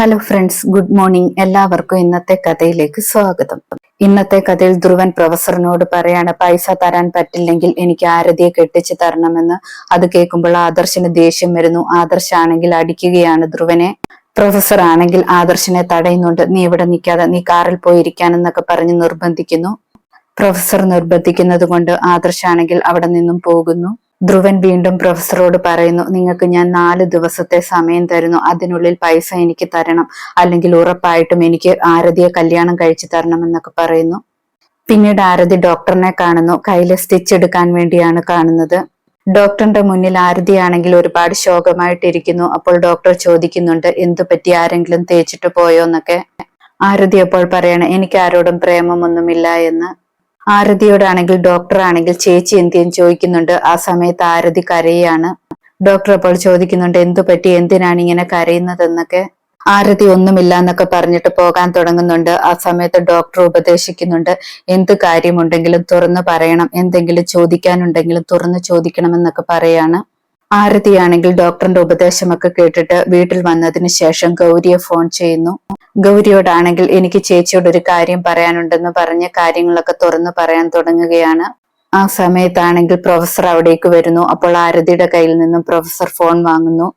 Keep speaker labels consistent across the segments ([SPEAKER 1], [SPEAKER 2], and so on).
[SPEAKER 1] Hello friends good morning എല്ലാവർക്കും ഇന്നത്തെ കഥയിലേക്ക് സ്വാഗതം. ഇന്നത്തെ കഥയിൽ ധ്രുവൻ പ്രൊഫസറിനോട് പറയാണ് പൈസ തരാൻ പറ്റില്ലെങ്കിൽ എനിക്ക് ആരതിയെ കെട്ടിച്ചു തരണമെന്ന്. അത് കേൾക്കുമ്പോൾ ആദർശന് ദേഷ്യം വരുന്നു. ആദർശാണെങ്കിൽ അടിക്കുകയാണ് ധ്രുവനെ. പ്രൊഫസർ ആണെങ്കിൽ ആദർശനെ തടയുന്നുണ്ട്. നീ ഇവിടെ നിൽക്കാതെ നീ കാറിൽ പോയിരിക്കാനെന്നൊക്കെ പറഞ്ഞ് നിർബന്ധിക്കുന്നു. പ്രൊഫസർ നിർബന്ധിക്കുന്നത് കൊണ്ട് ആദർശാണെങ്കിൽ അവിടെ നിന്നും പോകുന്നു. ധ്രുവൻ വീണ്ടും പ്രൊഫസറോട് പറയുന്നു നിങ്ങൾക്ക് ഞാൻ നാല് ദിവസത്തെ സമയം തരുന്നു. അതിനുള്ളിൽ പൈസ എനിക്ക് തരണം. അല്ലെങ്കിൽ ഉറപ്പായിട്ടും എനിക്ക് ആരതിയെ കല്യാണം കഴിച്ചു തരണം എന്നൊക്കെ പറയുന്നു. പിന്നീട് ആരതി ഡോക്ടറിനെ കാണുന്നു. കയ്യിലെ സ്റ്റിച്ച് എടുക്കാൻ വേണ്ടിയാണ് കാണുന്നത്. ഡോക്ടറിന്റെ മുന്നിൽ ആരതിയാണെങ്കിൽ ഒരുപാട് ശോകമായിട്ടിരിക്കുന്നു. അപ്പോൾ ഡോക്ടർ ചോദിക്കുന്നുണ്ട് എന്തു പറ്റി? ആരെങ്കിലും തേച്ചിട്ട് പോയോ? എന്നൊക്കെ. ആരതി അപ്പോൾ പറയാണ് എനിക്ക് ആരോടും പ്രേമമൊന്നുമില്ല എന്ന്. ആരതിയോടാണെങ്കിൽ ഡോക്ടർ ആണെങ്കിൽ ചേച്ചി എന്തിയും ചോദിക്കുന്നുണ്ട്. ആ സമയത്ത് ആരതി കരയാണ്. ഡോക്ടർ അപ്പോൾ ചോദിക്കുന്നുണ്ട് എന്തു പറ്റി? എന്തിനാണ് ഇങ്ങനെ കരയുന്നതെന്നൊക്കെ? ആരതി ഒന്നുമില്ല എന്നൊക്കെ പറഞ്ഞിട്ട് പോകാൻ തുടങ്ങുന്നുണ്ട്. ആ സമയത്ത് ഡോക്ടർ ഉപദേശിക്കുന്നുണ്ട്. എന്ത് കാര്യമുണ്ടെങ്കിലും തുറന്നു പറയണം. എന്തെങ്കിലും ചോദിക്കാനുണ്ടെങ്കിലും തുറന്നു ചോദിക്കണമെന്നൊക്കെ പറയാണ്. ആരതിയാണെങ്കിൽ ഡോക്ടറിന്റെ ഉപദേശമൊക്കെ കേട്ടിട്ട് വീട്ടിൽ വന്നതിന് ശേഷം ഗൗരിയെ ഫോൺ ചെയ്യുന്നു. ഗൗരിയോടാണെങ്കിൽ എനിക്ക് ചേച്ചിയോട് ഒരു കാര്യം പറയാനുണ്ടെന്ന് പറഞ്ഞ് കാര്യങ്ങളൊക്കെ തുറന്നു പറയാൻ തുടങ്ങുകയാണ്. ആ സമയത്താണെങ്കിൽ പ്രൊഫസർ അവിടേക്ക് വരുന്നു. അപ്പോൾ ആരതിയുടെ കയ്യിൽ നിന്നും പ്രൊഫസർ ഫോൺ വാങ്ങുന്നു.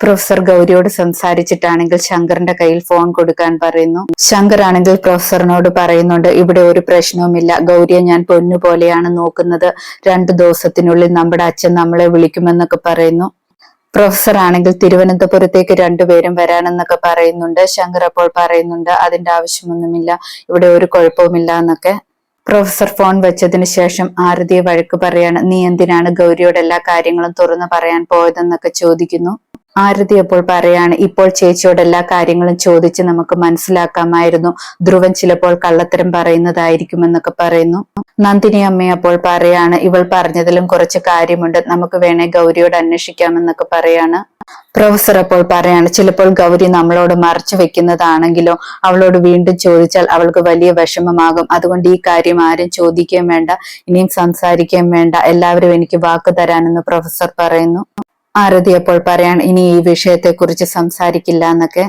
[SPEAKER 1] പ്രൊഫസർ ഗൗരിയോട് സംസാരിച്ചിട്ടാണെങ്കിൽ ശങ്കറിന്റെ കയ്യിൽ ഫോൺ കൊടുക്കാൻ പറയുന്നു. ശങ്കർ ആണെങ്കിൽ പ്രൊഫസറിനോട് പറയുന്നുണ്ട് ഇവിടെ ഒരു പ്രശ്നവുമില്ല. ഗൗരിയെ ഞാൻ പൊന്നു പോലെയാണ് നോക്കുന്നത്. രണ്ടു ദിവസത്തിനുള്ളിൽ നമ്മുടെ അച്ഛൻ നമ്മളെ വിളിക്കുമെന്നൊക്കെ പറയുന്നു. പ്രൊഫസർ ആണെങ്കിൽ തിരുവനന്തപുരത്തേക്ക് രണ്ടുപേരും വരാനെന്നൊക്കെ പറയുന്നുണ്ട്. ശങ്കർ അപ്പോൾ പറയുന്നുണ്ട് അതിന്റെ ആവശ്യമൊന്നുമില്ല. ഇവിടെ ഒരു കുഴപ്പവുമില്ല എന്നൊക്കെ. പ്രൊഫസർ ഫോൺ വെച്ചതിന് ശേഷം ആരതിയെ വഴക്ക് പറയാണ് നീ എന്തിനാണ് ഗൗരിയോട് എല്ലാ കാര്യങ്ങളും തുറന്നു പറയാൻ പോയതെന്നൊക്കെ ചോദിക്കുന്നു. ആരതി അപ്പോൾ പറയാണ് ഇപ്പോൾ ചേച്ചിയോട് എല്ലാ കാര്യങ്ങളും ചോദിച്ച് നമുക്ക് മനസ്സിലാക്കാമായിരുന്നു. ധ്രുവൻ ചിലപ്പോൾ കള്ളത്തരം പറയുന്നതായിരിക്കുമെന്നൊക്കെ പറയുന്നു. നന്ദിനി അമ്മ അപ്പോൾ പറയാണ് ഇവൾ പറഞ്ഞതിലും കുറച്ച് കാര്യമുണ്ട്. നമുക്ക് വേണേ ഗൗരിയോട് അന്വേഷിക്കാമെന്നൊക്കെ പറയാണ്. പ്രൊഫസർ അപ്പോൾ പറയാണ് ചിലപ്പോൾ ഗൗരി നമ്മളോട് മറച്ചു വെക്കുന്നതാണെങ്കിലോ? അവളോട് വീണ്ടും ചോദിച്ചാൽ അവൾക്ക് വലിയ വിഷമമാകും. അതുകൊണ്ട് ഈ കാര്യം ആരും ചോദിക്കുകയും വേണ്ട ഇനിയും സംസാരിക്കുകയും വേണ്ട. എല്ലാവരും എനിക്ക് വാക്ക് തരാനെന്ന് പ്രൊഫസർ പറയുന്നു. ആരതി അപ്പോൾ പറയാൻ ഇനി ഈ വിഷയത്തെക്കുറിച്ച് സംസാരിക്കില്ല എന്നൊക്കെ.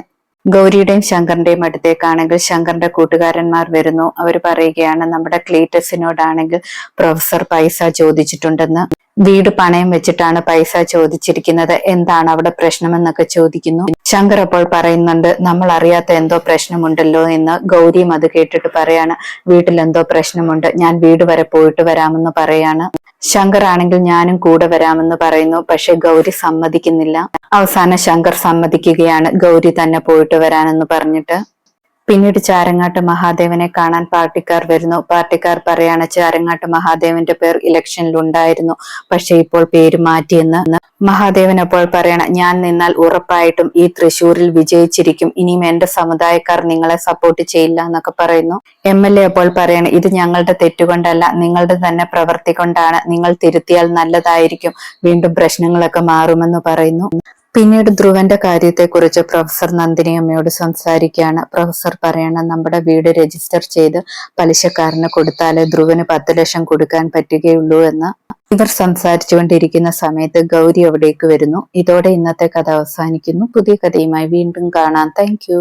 [SPEAKER 1] ഗൗരിയുടെയും ശങ്കറിന്റെയും അടുത്തേക്കാണെങ്കിൽ ശങ്കറിന്റെ കൂട്ടുകാരന്മാർ വരുന്നു. അവർ പറയുകയാണ് നമ്മുടെ ക്ലീറ്റസിനോടാണെങ്കിൽ പ്രൊഫസർ പൈസ ചോദിച്ചിട്ടുണ്ടെന്ന്. വീട് പണയം വെച്ചിട്ടാണ് പൈസ ചോദിച്ചിരിക്കുന്നത്. എന്താണ് അവിടെ പ്രശ്നമെന്നൊക്കെ ചോദിക്കുന്നു. ശങ്കർ അപ്പോൾ പറയുന്നുണ്ട് നമ്മൾ അറിയാത്ത എന്തോ പ്രശ്നമുണ്ടല്ലോ എന്ന്. ഗൗരിയും അത് കേട്ടിട്ട് പറയാണ് വീട്ടിൽ എന്തോ പ്രശ്നമുണ്ട്. ഞാൻ വീട് വരെ പോയിട്ട് വരാമെന്ന് പറയാണ്. ശങ്കർ ആണെങ്കിൽ ഞാനും കൂടെ വരാമെന്ന് പറയുന്നു. പക്ഷെ ഗൗരി സമ്മതിക്കുന്നില്ല. അവസാനം ശങ്കർ സമ്മതിക്കുകയാണ്. ഗൗരി തന്നെ പോയിട്ട് വരാനെന്ന് പറഞ്ഞിട്ട്. പിന്നീട് ചാരങ്ങാട്ട് മഹാദേവനെ കാണാൻ പാർട്ടിക്കാർ വരുന്നു. പാർട്ടിക്കാർ പറയാണ് ചാരങ്ങാട്ട് മഹാദേവന്റെ പേർ ഇലക്ഷനിൽ ഉണ്ടായിരുന്നു പക്ഷെ ഇപ്പോൾ പേര് മാറ്റിയെന്ന് മഹാദേവൻ അപ്പോൾ പറയണം ഞാൻ നിന്നാൽ ഉറപ്പായിട്ടും ഈ തൃശൂരിൽ വിജയിച്ചിരിക്കും. ഇനിയും എന്റെ സമുദായക്കാർ നിങ്ങളെ സപ്പോർട്ട് ചെയ്യില്ല എന്നൊക്കെ പറയുന്നു. എം എൽ എ അപ്പോൾ പറയണം ഇത് ഞങ്ങളുടെ തെറ്റുകൊണ്ടല്ല നിങ്ങളുടെ തന്നെ പ്രവൃത്തി കൊണ്ടാണ്. നിങ്ങൾ തിരുത്തിയാൽ നല്ലതായിരിക്കും. വീണ്ടും പ്രശ്നങ്ങളൊക്കെ മാറുമെന്ന് പറയുന്നു. പിന്നീട് ധ്രുവന്റെ കാര്യത്തെക്കുറിച്ച് പ്രൊഫസർ നന്ദിനി അമ്മയോട് സംസാരിക്കുകയാണ്. പ്രൊഫസർ പറയണം നമ്മുടെ വീട് രജിസ്റ്റർ ചെയ്ത് പലിശക്കാരന് കൊടുത്താലേ ധ്രുവന് പത്ത് ലക്ഷം കൊടുക്കാൻ പറ്റുകയുള്ളൂ എന്ന് ഇവർ സംസാരിച്ചുകൊണ്ടിരിക്കുന്ന സമയത്ത് ഗൗരി അവിടേക്ക് വരുന്നു. ഇതോടെ ഇന്നത്തെ കഥ അവസാനിക്കുന്നു. പുതിയ കഥയുമായി വീണ്ടും കാണാം. താങ്ക്